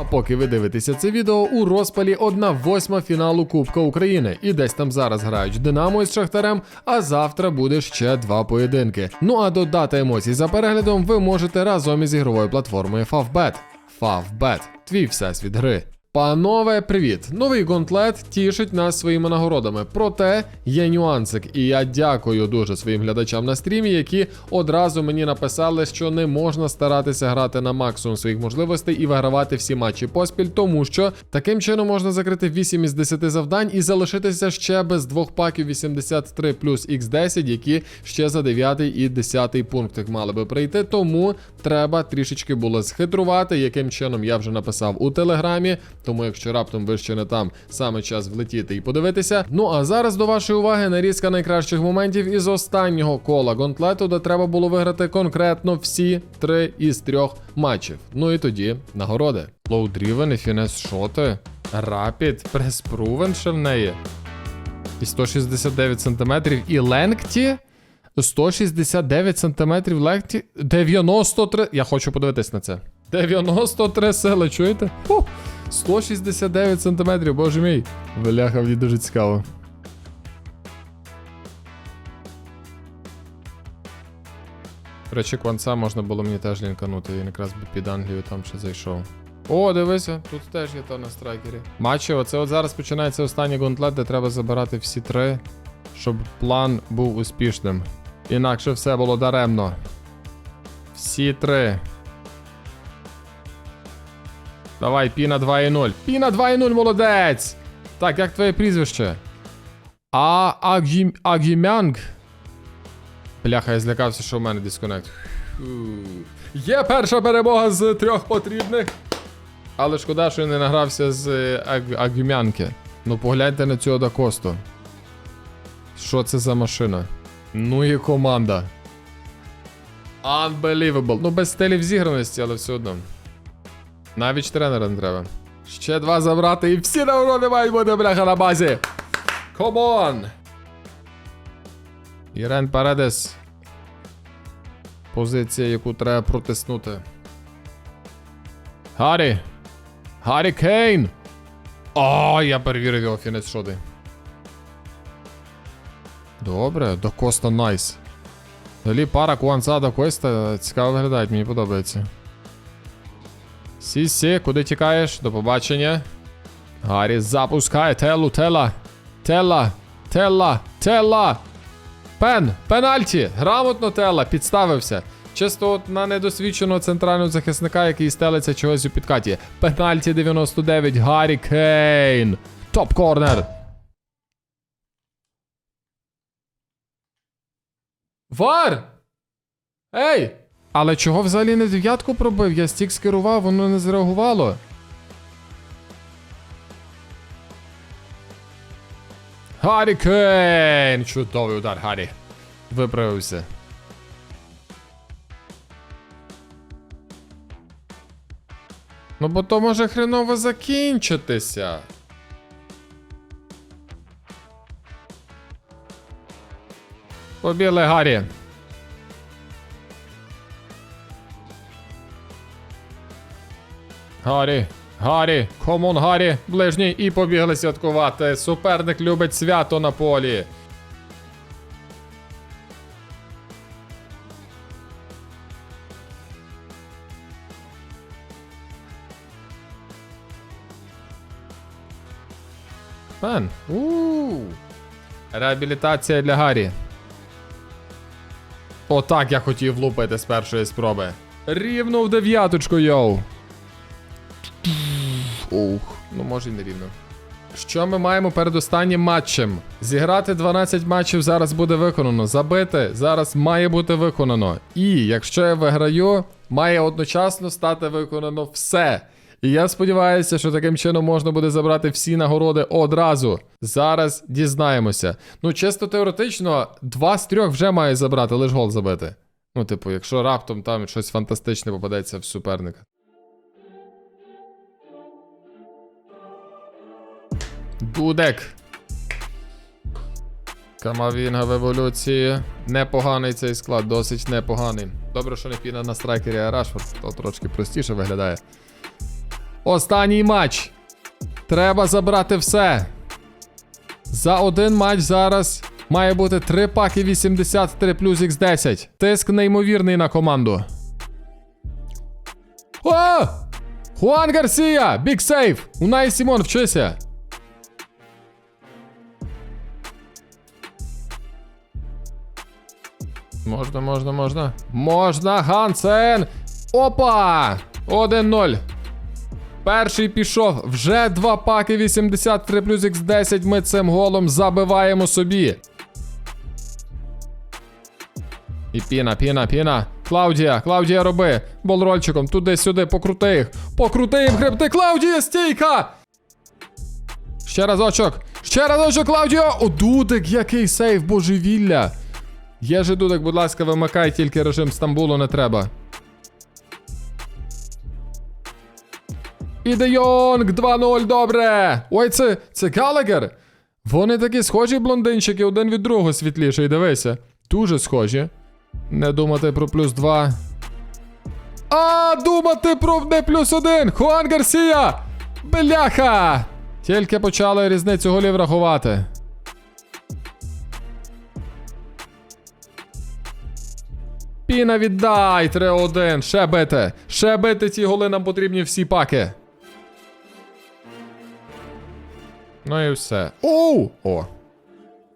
А поки ви дивитеся це відео, у розпалі 1-8 фіналу Кубка України. І десь там зараз грають Динамо із Шахтарем, а завтра буде ще два поєдинки. Ну а додати емоцій за переглядом ви можете разом із ігровою платформою Favbet. Favbet – твій всесвіт гри. Панове, привіт! Новий гонтлет тішить нас своїми нагородами. Проте є нюансик, і я дякую дуже своїм глядачам на стрімі, які одразу мені написали, що не можна старатися грати на максимум своїх можливостей і вигравати всі матчі поспіль, тому що таким чином можна закрити 8 із 10 завдань і залишитися ще без двох паків 83 плюс X10, які ще за 9 і 10 пунктик мали би прийти. Тому треба трішечки було схитрувати, яким чином я вже написав у телеграмі. Тому, якщо раптом ви ще не там, саме час влетіти і подивитися. Ну а зараз до вашої уваги нарізка найкращих моментів із останнього кола гонтлету, де треба було виграти конкретно всі три із трьох матчів. Ну і тоді нагороди. Лоудрівен і фінес шоти. Рапід, преспрувен ще в неї. І 169 см. І ленгті. 169 см лекті. 93. Я хочу подивитись на це. 93 сили, чуєте? Фу. 169 см, боже мій. Бляха, мені дуже цікаво. До речі, кванца можна було мені теж лінканути, він якраз би під Англію там ще зайшов. О, дивися, тут теж є то на страйкері. Матчі, оце от зараз починається останній гонтлет, де треба забирати всі три, щоб план був успішним. Інакше все було даремно. Всі три. Давай, Піна 2.0. Піна 2.0, молодець! Так, як твоє прізвище? А Агім... Агімянг. Бляха, я злякався, що в мене дисконект. Є перша перемога з трьох потрібних. Але шкода, що я не награвся з е, Аг... Агімянки. Ну погляньте на цю Дакосту. Що це за машина? Ну і команда. Unbelievable. Ну, без стилів зіграності, але все одно. Навіть тренера не треба. Ще два забрати і всі нагороди мають бути бляха на базі. Комон! Ірен Паредес. Позиція, яку треба протиснути. Гаррі! Гаррі Кейн! О, я перевірив його фінець шоди. Добре, до Коста найс. Далі пара Куанца до Коста цікаво виглядають, мені подобається. Сі-сі, куди тікаєш? До побачення. Гаррі запускає Телу, Тела. Тела, Тела, Тела. Пен, пенальті! Грамотно Тела, підставився. Чисто от на недосвідченого центрального захисника, який стелиться чогось у підкаті. Пенальті 99, Гаррі Кейн. Топ корнер. Вар! Ей! Але чого взагалі не дев'ятку пробив? Я стік скерував, воно не зреагувало. Гаррі Кейн! Чудовий удар, Гаррі. Виправився. Ну, бо то може хреново закінчитися. Побіли Гаррі. Гаррі, Гаррі, комон Гаррі, ближній і побігли святкувати. Суперник любить свято на полі. Пен. Ууу. Реабілітація для Гаррі. Отак я хотів влупити з першої спроби. Рівно в дев'яточку, йоу. Ух, ну може й не рівно. Що ми маємо перед останнім матчем? Зіграти 12 матчів зараз буде виконано. Забити зараз має бути виконано. І якщо я виграю, має одночасно стати виконано все. І я сподіваюся, що таким чином можна буде забрати всі нагороди одразу. Зараз дізнаємося. Ну, чисто теоретично, два з трьох вже має забрати, лиш гол забити. Ну, типу, якщо раптом там щось фантастичне попадеться в суперника. Дудек. Камавінга в еволюції. Непоганий цей склад, досить непоганий. Добре, що не піна на страйкері, Рашфорд, то трошки простіше виглядає. Останній матч. Треба забрати все. За один матч зараз має бути 3 паки 83 плюс Х10. Тиск неймовірний на команду. О! Хуан Гарсія! Бік сейф! Унай Сімон, вчися! Можна, можна, можна. Можна, Гансен! Опа! 1-0. Перший пішов. Вже два паки 83 плюс Х10. Ми цим голом забиваємо собі. І піна, піна, піна. Клаудія, Клаудія, роби. Болрольчиком, туди-сюди, покрути їх. Покрути їм гребти. Клаудія, стійка! Ще разочок. Ще разочок, Клаудіо! О, Дудик, який сейф, божевілля. Є же Дудик, будь ласка, вимикай, тільки режим Стамбулу не треба. І Де Йонг 2-0, добре. Ой, це, це Галагер. Вони такі схожі блондинчики, один від другого світліший, дивися. Дуже схожі. Не думати про плюс 2. А, думати про не плюс один! Хуан Гарсія! Бляха! Тільки почали різницю голів рахувати. Піна віддай 3-1. Ще бити. Ще бити ці голи нам потрібні всі паки. Ну і все. Оу! О.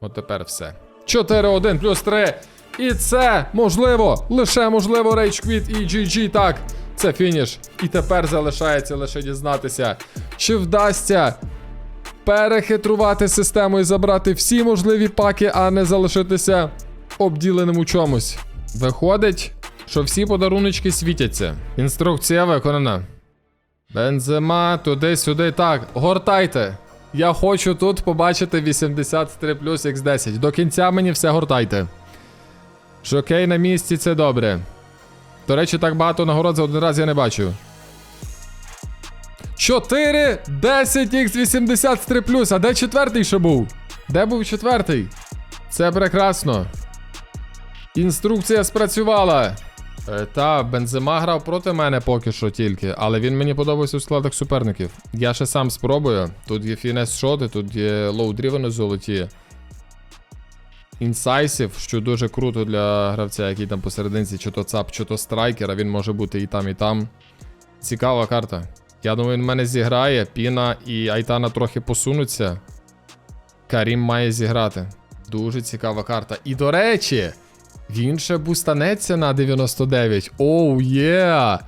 От тепер все. 4-1 плюс 3. І це можливо, лише можливо, Rage Quit і GG. Так, це фініш. І тепер залишається лише дізнатися, чи вдасться перехитрувати систему і забрати всі можливі паки, а не залишитися обділеним у чомусь. Виходить, що всі подаруночки світяться. Інструкція виконана. Бензема, туди-сюди. Так, гортайте. Я хочу тут побачити 83 плюс Х10. До кінця мені все гортайте. Жокей на місці це добре. До речі, так багато нагород за один раз я не бачу. 4, 10 х 83. А де четвертий ще був? Де був четвертий? Це прекрасно. Інструкція спрацювала. Е, та, Бензема грав проти мене поки що тільки, але він мені подобається у складах суперників. Я ще сам спробую. Тут є фінес шоти, тут є лоудрівени золоті. Інсайсів, що дуже круто для гравця, який там посерединці, чи то ЦАП, чи то страйкер, а він може бути і там, і там. Цікава карта. Я думаю, він в мене зіграє. Піна і Айтана трохи посунуться. Карім має зіграти. Дуже цікава карта. І до речі, він ще бустанеться на 99. Оу, є!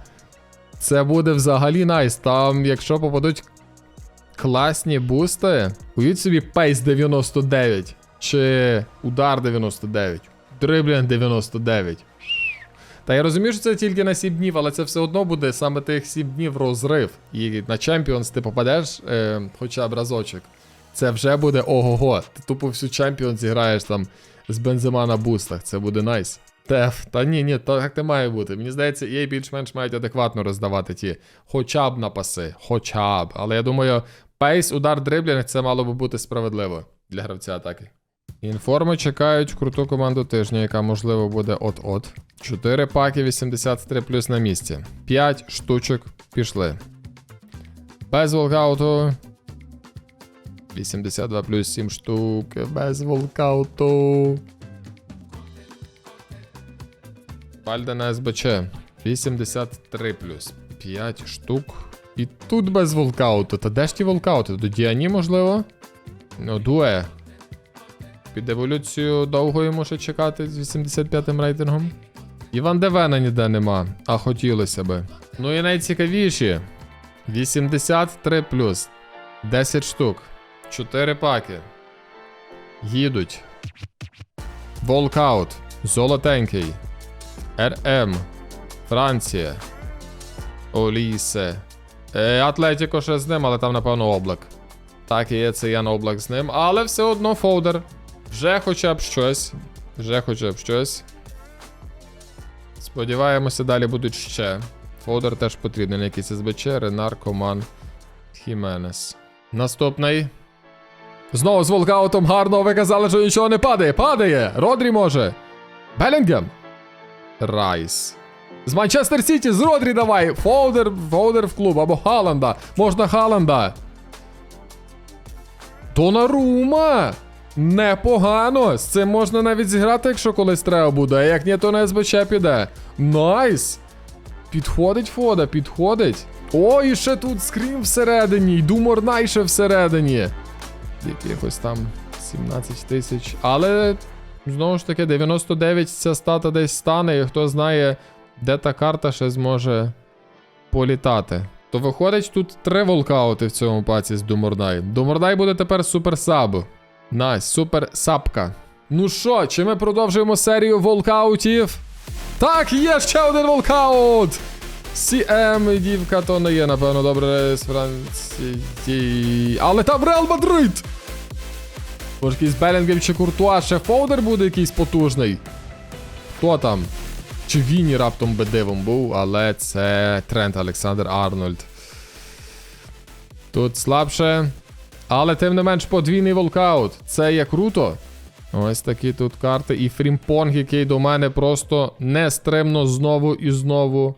Це буде взагалі найс. Там, якщо попадуть класні бусти, уявіть собі пейс 99. Чи удар 99. Дриблінг 99. Та я розумію, що це тільки на 7 днів, але це все одно буде саме тих 7 днів розрив. І на Champions ти попадеш е, хоча б разочок. Це вже буде ого-го. Ти тупо всю Champions зіграєш там з бензима на бустах. Це буде найс. Теф, та ні, ні, так не має бути. Мені здається, їй більш-менш мають адекватно роздавати ті. Хоча б на паси. Хоча б. Але я думаю, пейс, удар дриблінг це мало би бути справедливо для гравця атаки. Інформи чекають круту команду тижня, яка можливо буде от-от. 4 паки 83 плюс на місці. 5 штучок пішли. Без волкауту. 82 плюс 7 штук. Без волкауту. Пальда на СБЧ. 83 плюс 5 штук. І тут без волкауту. Та де ж ті волкаути? До Діані, можливо? Ну, дуе. Під еволюцію довго йому ще чекати з 85 м рейтингом. Іван Девена ніде нема, а хотілося би. Ну і найцікавіші. 83 плюс. 10 штук. 4 паки. Їдуть. Волкаут. Золотенький. РМ. Франція. Олісе. Е, Атлетіко ще з ним, але там, напевно, облак. Так, і є це Ян облак з ним, але все одно фолдер. Вже хоча б щось. Вже хоча б щось. Сподіваємося, далі будуть ще. Фолдер теж потрібен. Якийсь СБЧ, Ренар, Коман, Хіменес. Наступний. Знову з волкаутом гарно. Ви казали, що нічого не падає. Падає! Родрі може. Белінгем. Райс. З Манчестер Сіті, з Родрі давай. Фоудер, Фоудер в клуб або Халанда. Можна Халанда. Донарума! Непогано! З цим можна навіть зіграти, якщо колись треба буде. А як ні, то на СБЧ піде. Найс! Підходить Фода, підходить. О, і ще тут скрім всередині, й Думорнай ще всередині. Якихось там 17 тисяч. Але знову ж таки, 99 ця стата десь стане, і хто знає, де та карта ще зможе політати. То виходить, тут три волкаути в цьому паці з Думордай. Думордай буде тепер супер саб. Найс, супер сапка. Ну що, чи ми продовжуємо серію волкаутів? Так, є ще один волкаут! CM, дівка, то не є, напевно, добре з Франції. Але там Реал Мадрид! Може, якийсь Белінгем чи Куртуа, ще Фоудер буде якийсь потужний. Хто там? Чи Віні раптом би дивом був, але це Трент Олександр Арнольд. Тут слабше. Але тим не менш подвійний волкаут. Це є круто. Ось такі тут карти. І Фрімпонг, який до мене просто нестримно знову і знову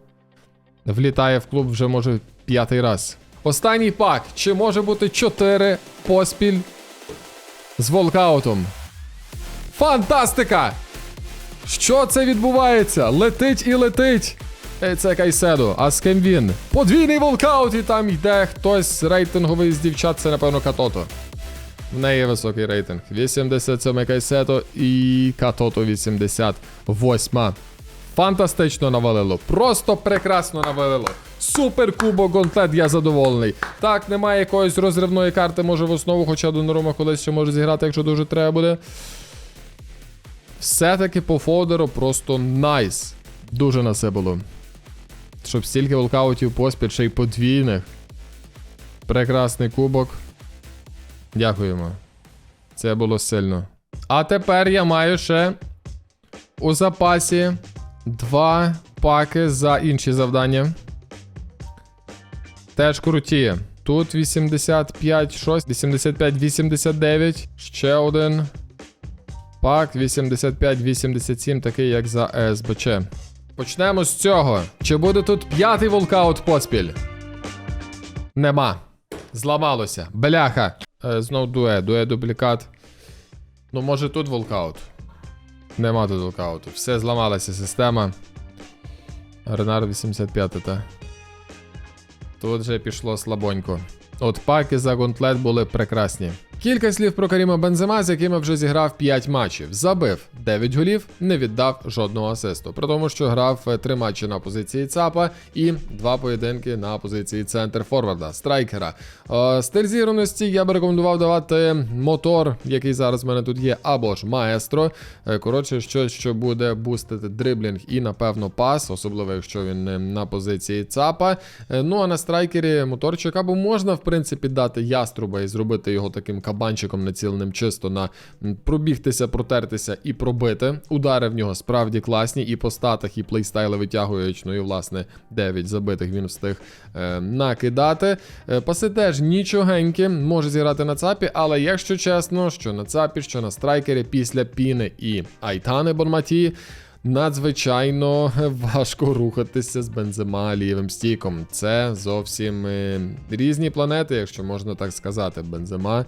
влітає в клуб вже може п'ятий раз. Останній пак. Чи може бути 4 поспіль з волкаутом? Фантастика! Що це відбувається? Летить і летить. Е, Це Кайседо. А з ким він? Подвійний волкаут, і там йде хтось рейтинговий з дівчат, це напевно Катото. В неї високий рейтинг. 87 Кайсето і Катото 88. Фантастично навалило. Просто прекрасно навалило. Супер кубок гонтлет, я задоволений. Так, немає якоїсь розривної карти, може в основу, хоча до Норома колись ще може зіграти, якщо дуже треба буде. Все-таки по фодеру просто найс. Дуже на це було. Щоб стільки волкаутів поспіль, ще й подвійних. Прекрасний кубок. Дякуємо. Це було сильно. А тепер я маю ще у запасі два паки за інші завдання. Теж круті. Тут 85, 6, 85, 89. Ще один. Пак 85-87, такий як за СБЧ. Почнемо з цього. Чи буде тут п'ятий волкаут поспіль? Нема. Зламалося. Бляха. Е, знов дуе, дуе дублікат. Ну, може тут волкаут. Нема тут локауту. Все зламалася система. Ренар 85, та. Тут вже пішло слабонько. От паки за гонтлет були прекрасні. Кілька слів про Каріма Бензема, з якими вже зіграв 5 матчів. Забив 9 голів, не віддав жодного асисту. При тому, що грав 3 матчі на позиції ЦАПа і 2 поєдинки на позиції центр форварда, страйкера. Е, стиль зіграності я би рекомендував давати мотор, який зараз в мене тут є, або ж маестро. Е, коротше, щось, що буде бустити дриблінг і, напевно, пас, особливо якщо він е, на позиції ЦАПа. Е, ну а на страйкері моторчик або можна, в принципі, дати яструба і зробити його таким кабанчиком націленим чисто на пробігтися, протертися і пробити. Удари в нього справді класні, і по статах, і плейстайли витягують. Ну і власне 9 забитих він встиг е, накидати. Е, паси теж нічогенькі, може зіграти на ЦАПі, але якщо чесно, що на ЦАПі, що на страйкері після Піни і Айтани Бонматі. Надзвичайно важко рухатися з бензима лівим стіком. Це зовсім е, різні планети, якщо можна так сказати. Бензима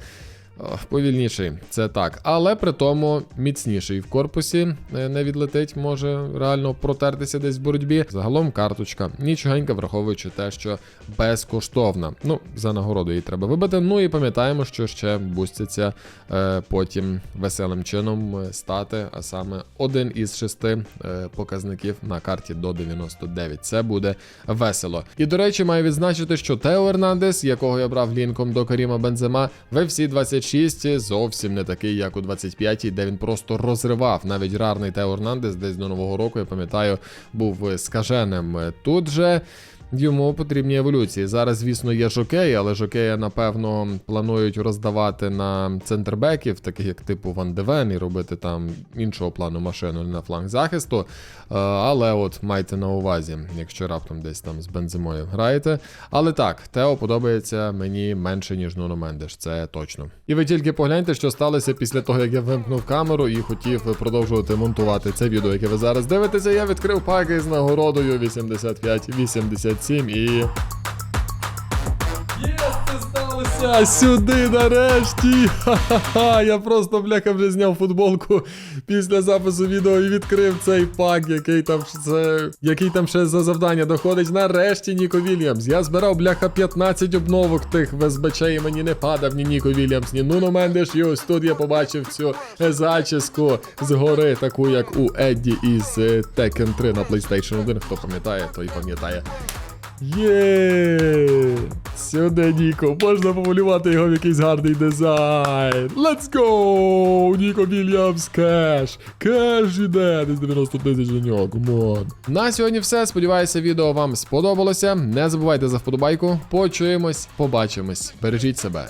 повільніший, це так. Але при тому міцніший в корпусі е, не відлетить, може реально протертися десь в боротьбі. Загалом карточка нічогенька, враховуючи те, що безкоштовна. Ну, за нагороду її треба вибити. Ну і пам'ятаємо, що ще бустяться е, потім веселим чином е, стати, а саме один із шести е, показників на карті до 99. Це буде весело. І до речі, маю відзначити, що Тео Ернандес, якого я брав лінком до Каріма Бензема, в всі 26 зовсім не такий, як у 25-й, де він просто розривав. Навіть рарний Тео Орнандес десь до нового року, я пам'ятаю, був скаженим. Тут же. Йому потрібні еволюції. Зараз, звісно, є жокеї, але жокея, напевно, планують роздавати на центрбеків, таких як типу Ван Девен, і робити там іншого плану машину на фланг захисту. Е, Але от майте на увазі, якщо раптом десь там з бензимою граєте. Але так, Тео подобається мені менше, ніж Нуно Мендеш, це точно. І ви тільки погляньте, що сталося після того, як я вимкнув камеру і хотів продовжувати монтувати це відео, яке ви зараз дивитеся. Я відкрив паки з нагородою 85-87 і. Є, це сталося! Сюди нарешті! Ха-ха-ха! Я просто бляха вже зняв футболку після запису відео і відкрив цей пак, який там це, який там ще за завдання доходить. Нарешті Ніко Вільямс. Я збирав бляха 15 обновок тих в СБЧ і мені не падав ні Ніко Вільямс, ні Нуно Мендеш. І ось тут я побачив цю зачіску згори, таку як у Едді із Tekken 3 на PlayStation 1. Хто пам'ятає, той пам'ятає. Є! Сюди, Ніко, можна помалювати його в якийсь гарний дизайн. Let's go! Ніко Вільямс кеш! Кеш іде! Десь 90 тисяч на нього, Комон. На сьогодні все. Сподіваюся, відео вам сподобалося. Не забувайте за вподобайку. Почуємось, побачимось. Бережіть себе.